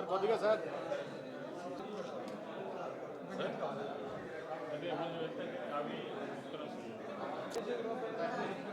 Sir కొద్దిగా sir. ఆ,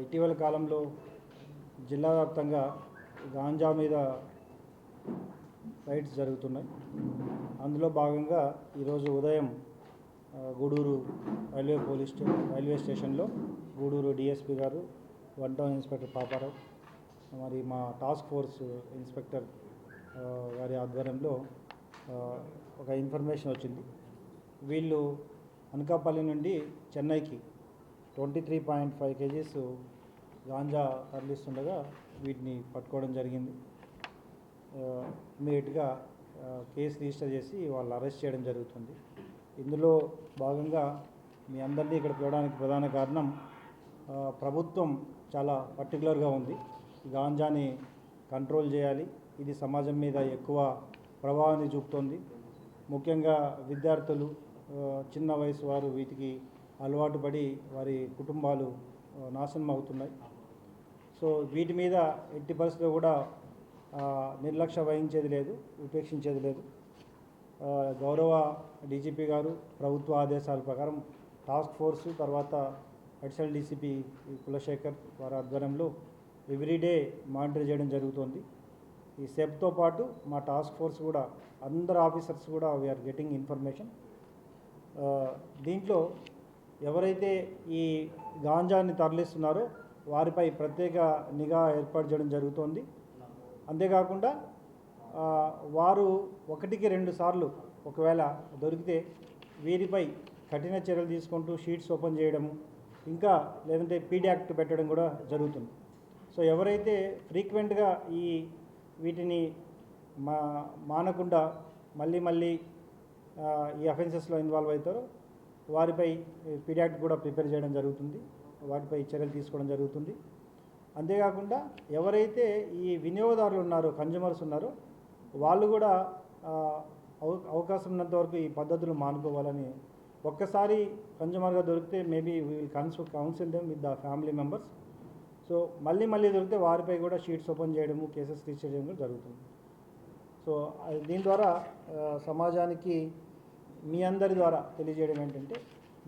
ఇటీవల కాలంలో జిల్లా వ్యాప్తంగా గాంజా మీద రైడ్స్ జరుగుతున్నాయి. అందులో భాగంగా ఈరోజు ఉదయం గూడూరు రైల్వే పోలీస్ రైల్వే స్టేషన్లో గూడూరు డిఎస్పి గారు వన్ టౌన్ ఇన్స్పెక్టర్ పాపారావు మరి మా టాస్క్ ఫోర్స్ ఇన్స్పెక్టర్ గారి ఆధ్వర్యంలో ఒక ఇన్ఫర్మేషన్ వచ్చింది. వీళ్ళు అనకాపల్లి నుండి చెన్నైకి twenty three point five kgs ganja తరలిస్తుండగా వీటిని పట్టుకోవడం జరిగింది. ఇమీడియట్గా కేసు రిజిస్టర్ చేసి వాళ్ళు అరెస్ట్ చేయడం జరుగుతుంది. ఇందులో భాగంగా మీ అందరినీ ఇక్కడ పిలవడానికి ప్రధాన కారణం ప్రభుత్వం చాలా పర్టికులర్గా ఉంది. గాంజాని కంట్రోల్ చేయాలి. ఇది సమాజం మీద ఎక్కువ ప్రభావాన్ని చూపుతోంది. ముఖ్యంగా విద్యార్థులు చిన్న వయసు వారు వీటికి అలవాటు పడి వారి కుటుంబాలు నాశనం అవుతున్నాయి. సో వీటి మీద ఎట్టి పరిస్థితుల్లో కూడా నిర్లక్ష్య వహించేది లేదు ఉపేక్షించేది లేదు. గౌరవ డీజీపీ గారు ప్రభుత్వ ఆదేశాల ప్రకారం టాస్క్ ఫోర్స్ తర్వాత అడిషనల్ డీసీపీ కులశేఖర్ వారి ఆధ్వర్యంలో ఎవ్రీడే మానిటర్ చేయడం జరుగుతోంది. ఈ సెబ్తో పాటు మా టాస్క్ ఫోర్స్ కూడా అందరు ఆఫీసర్స్ కూడా వీఆర్ గెటింగ్ ఇన్ఫర్మేషన్ దీంట్లో ఎవరైతే ఈ గాంజాన్ని తరలిస్తున్నారో వారిపై ప్రత్యేక నిఘా ఏర్పాటు చేయడం జరుగుతోంది. అంతేకాకుండా వారు ఒకటికి రెండు సార్లు ఒకవేళ దొరికితే వీరిపై కఠిన చర్యలు తీసుకుంటూ షీట్స్ ఓపెన్ చేయడము ఇంకా లేదంటే పీడీ యాక్ట్ పెట్టడం కూడా జరుగుతుంది. సో ఎవరైతే ఫ్రీక్వెంట్గా ఈ వీటిని మా మానకుండా మళ్ళీ మళ్ళీ ఈ అఫెన్సెస్లో ఇన్వాల్వ్ అవుతారో వారిపై పీడియాక్ట్ కూడా ప్రిపేర్ చేయడం జరుగుతుంది. వాటిపై చర్యలు తీసుకోవడం జరుగుతుంది. అంతేకాకుండా ఎవరైతే ఈ వినియోగదారులు ఉన్నారో కన్జ్యూమర్స్ ఉన్నారో వాళ్ళు కూడా అవకాశం ఉన్నంత వరకు ఈ పద్ధతులు మానుకోవాలని ఒక్కసారి కన్జ్యూమర్గా దొరికితే maybe will కన్స్ counsel them with the family members so మళ్ళీ మళ్ళీ దొరికితే వారిపై కూడా షీట్స్ ఓపెన్ చేయడము కేసెస్ రిజిస్టర్ చేయడం కూడా జరుగుతుంది. సో దీని ద్వారా సమాజానికి మీ అందరి ద్వారా తెలియజేయడం ఏంటంటే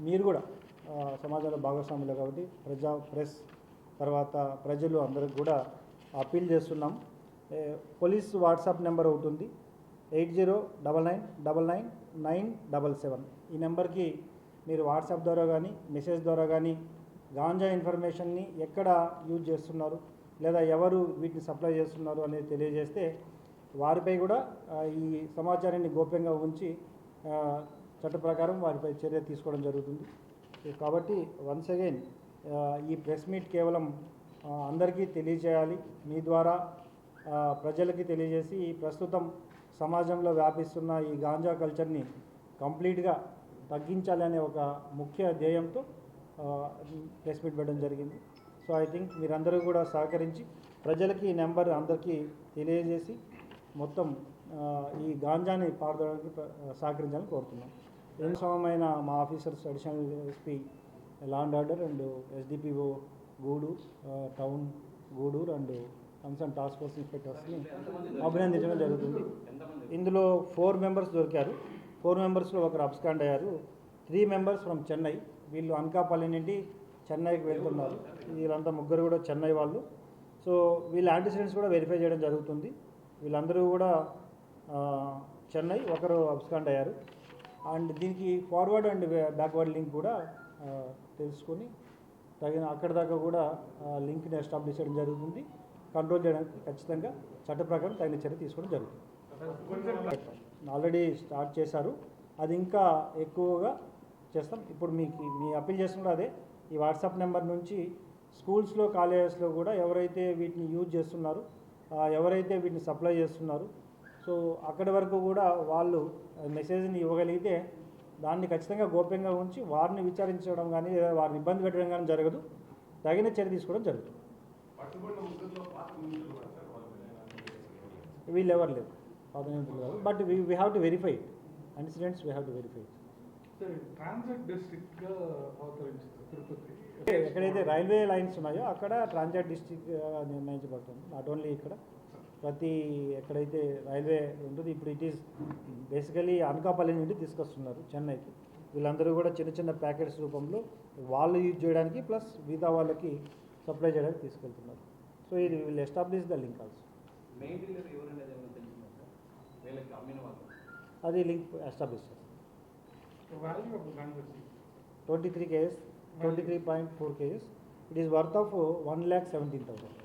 మీరు కూడా సమాజంలో భాగస్వాములు కాబట్టి ప్రజా ప్రెస్ తర్వాత ప్రజలు అందరికి కూడా అప్పీల్ చేస్తున్నాం. పోలీస్ వాట్సాప్ నెంబర్ ఒకటి ఉంది. Eight zero double nine double nine nine double seven. ఈ నెంబర్కి మీరు వాట్సాప్ ద్వారా కానీ మెసేజ్ ద్వారా కానీ గాంజా ఇన్ఫర్మేషన్ని ఎక్కడ యూజ్ చేస్తున్నారు? లేదా ఎవరు వీటిని సప్లై చేస్తున్నారు అనేది తెలియజేస్తే వారిపై కూడా ఈ సమాచారాన్ని గోప్యంగా ఉంచి చట్ట ప్రకారం వారిపై చర్య తీసుకోవడం జరుగుతుంది. కాబట్టి వన్స్ అగైన్ ఈ ప్రెస్ మీట్ కేవలం అందరికీ తెలియజేయాలి. మీ ద్వారా ప్రజలకి తెలియజేసి ఈ ప్రస్తుతం సమాజంలో వ్యాపిస్తున్న ఈ గాంజా కల్చర్ని కంప్లీట్గా తగ్గించాలనే ఒక ముఖ్య ధ్యేయంతో ప్రెస్ మీట్ పెట్టడం జరిగింది. సో ఐ థింక్ మీరందరూ కూడా సహకరించి ప్రజలకి ఈ నెంబర్ అందరికీ తెలియజేసి మొత్తం ఈ గాంజాని పారదడానికి సహకరించాలని కోరుతున్నాం. ఏం సమయమైన మా officers additional SP law and order and SDPO Gudur town Gudur and concern task force ఇన్స్పెక్టర్స్ని అభినందించడం జరుగుతుంది. ఇందులో ఫోర్ మెంబర్స్ దొరికారు. ఫోర్ మెంబర్స్లో ఒకరు అబ్స్కాండ్ అయ్యారు. త్రీ మెంబర్స్ ఫ్రమ్ చెన్నై వీళ్ళు అనకాపల్లి నుండి చెన్నైకి వెళ్తున్నారు. వీళ్ళంతా ముగ్గురు కూడా చెన్నై వాళ్ళు. సో వీళ్ళ యాంటిసిడెంట్స్ కూడా వెరిఫై చేయడం జరుగుతుంది. వీళ్ళందరూ కూడా చెన్నై ఒకరు అబ్స్కాండ్ అయ్యారు. అండ్ దీనికి ఫార్వర్డ్ అండ్ బ్యాక్వర్డ్ లింక్ కూడా తెలుసుకొని తగిన అక్కడి దాకా కూడా లింక్ని ఎస్టాబ్లిష్ చేయడం జరుగుతుంది. కంట్రోల్ చేయడానికి ఖచ్చితంగా చట్ట ప్రకారం తగిన చర్య తీసుకోవడం జరుగుతుంది. ఆల్రెడీ స్టార్ట్ చేశారు. అది ఇంకా ఎక్కువగా చేస్తాం. ఇప్పుడు మీకు మీ అప్పీల్ చేస్తున్నది అదే. ఈ వాట్సాప్ నెంబర్ నుంచి స్కూల్స్లో కాలేజెస్లో కూడా ఎవరైతే వీటిని యూజ్ చేస్తున్నారో ఎవరైతే వీటిని సప్లై చేస్తున్నారు సో అక్కడి వరకు కూడా వాళ్ళు మెసేజ్ని ఇవ్వగలిగితే దాన్ని ఖచ్చితంగా గోప్యంగా ఉంచి వారిని విచారించడం కానీ లేదా వారిని ఇబ్బంది పెట్టడం కానీ జరగదు. తగిన చర్య తీసుకోవడం జరుగుతుంది. వీళ్ళు ఎవరు లేరు. పదనిమితులు కాదు. But we we have to verify incidents we have to verify district Tirupati. ఎక్కడైతే రైల్వే లైన్స్ ఉన్నాయో అక్కడ ట్రాన్సాట్ డిస్టిక్ నిర్ణయించబడుతుంది. నాట్ ఓన్లీ ఇక్కడ. ప్రతి ఎక్కడైతే రైల్వే ఉంటుందో ఇప్పుడు ఇట్ ఈస్ బేసికలీ అనకాపల్లి నుండి తీసుకొస్తున్నారు చెన్నైకి. వీళ్ళందరూ కూడా చిన్న చిన్న ప్యాకెట్స్ రూపంలో వాళ్ళు యూజ్ చేయడానికి ప్లస్ మిగతా వాళ్ళకి సప్లై చేయడానికి తీసుకెళ్తున్నారు. సో ఇది will establish the link also వాళ్ళు అది link establish twenty three kgs twenty three point four kgs it is worth of one lakh seventeen thousand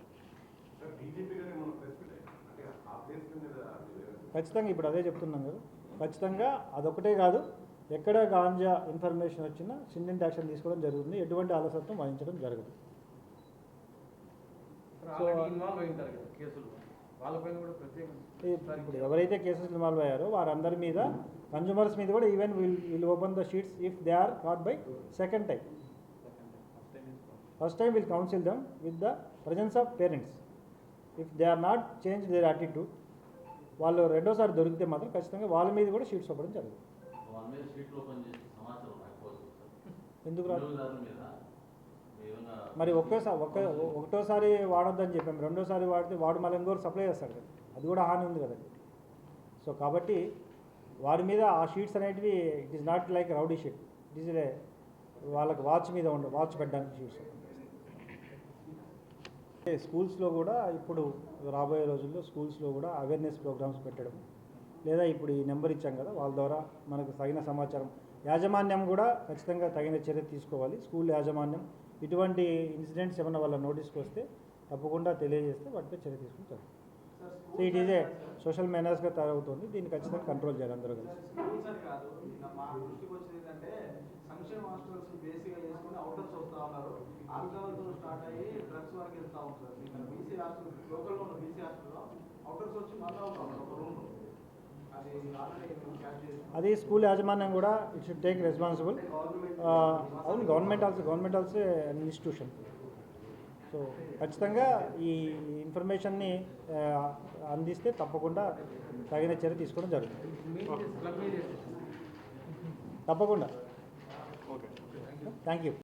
ఖచ్చితంగా ఇప్పుడు అదే చెప్తున్నాం కదా. ఖచ్చితంగా అదొకటే కాదు ఎక్కడ గాంజా ఇన్ఫర్మేషన్ వచ్చినా సిన్నింటి యాక్షన్ తీసుకోవడం జరుగుతుంది. ఎటువంటి అలసత్వం వహించడం జరగదు. ఇప్పుడు ఎవరైతే కేసెస్ ఇన్వాల్వ్ అయ్యారో వారందరి మీద కన్జ్యూమర్స్ మీద కూడా even will will open the sheets if they are caught by second time. First time తీసుకోవాలి first time will counsel them with the presence of parents. If they are not change their attitude వాళ్ళు రెండోసారి దొరికితే మాత్రం ఖచ్చితంగా వాళ్ళ మీద కూడా sheets ఇవ్వడం జరుగుతుంది. ఎందుకు మరి ఒకేసారి ఒక ఒకటోసారి వాడొద్దని చెప్పాము రెండోసారి వాడితే వాడు మళ్ళీ ఇంకోరు సప్లై చేస్తాడు కదా. అది కూడా హాని ఉంది కదండి. సో కాబట్టి వాడి మీద ఆ షీట్స్ అనేటివి it is not like rowdy sheet it is వాళ్ళకి వాచ్ మీద ఉండ వాచ్ పెట్టడానికి షీట్స్ స్కూల్స్లో కూడా ఇప్పుడు రాబోయే రోజుల్లో స్కూల్స్లో కూడా అవేర్నెస్ ప్రోగ్రామ్స్ పెట్టడం లేదా ఇప్పుడు ఈ నెంబర్ ఇచ్చాం కదా వాళ్ళ ద్వారా మనకు తగిన సమాచారం. యాజమాన్యం కూడా ఖచ్చితంగా తగిన చర్య తీసుకోవాలి. స్కూల్ యాజమాన్యం ఇటువంటి ఇన్సిడెంట్స్ ఏమైనా వాళ్ళ నోటీస్కి వస్తే తప్పకుండా తెలియజేస్తే వాటిపై చర్య తీసుకుంటారు. So it is a social మేనర్స్గా తయారవుతుంది. దీన్ని ఖచ్చితంగా కంట్రోల్ చేయాలి అందరూ కలిసి. స్కూల్స్ అని కాదు నిన్న మా దృష్టికి వచ్చింది ఏంటంటే సంక్షేమ హాస్టల్స్ బేసిక్గా చేసుకుని అవుటర్స్ వస్తూ ఉన్నారు. ఆల్కహాల్తో స్టార్ట్ అయ్యి డ్రగ్స్ వరకు వెళ్తా ఉంటారు. ఇక్కడ బీసీ హాస్టల్ లోకల్లో ఉన్న బీసీ హాస్టల్లో అవుటర్స్ వచ్చి మళ్ళా ఉంటారు ఒక రూమ్ అది స్కూల్ యాజమాన్యం కూడా ఇట్ షుడ్ టేక్ రెస్పాన్సిబుల్ అవును government also government also institution so ఖచ్చితంగా ఈ ఇన్ఫర్మేషన్ని అందిస్తే తప్పకుండా తగిన చర్య తీసుకోవడం జరుగుతుంది. తప్పకుండా. Thank you.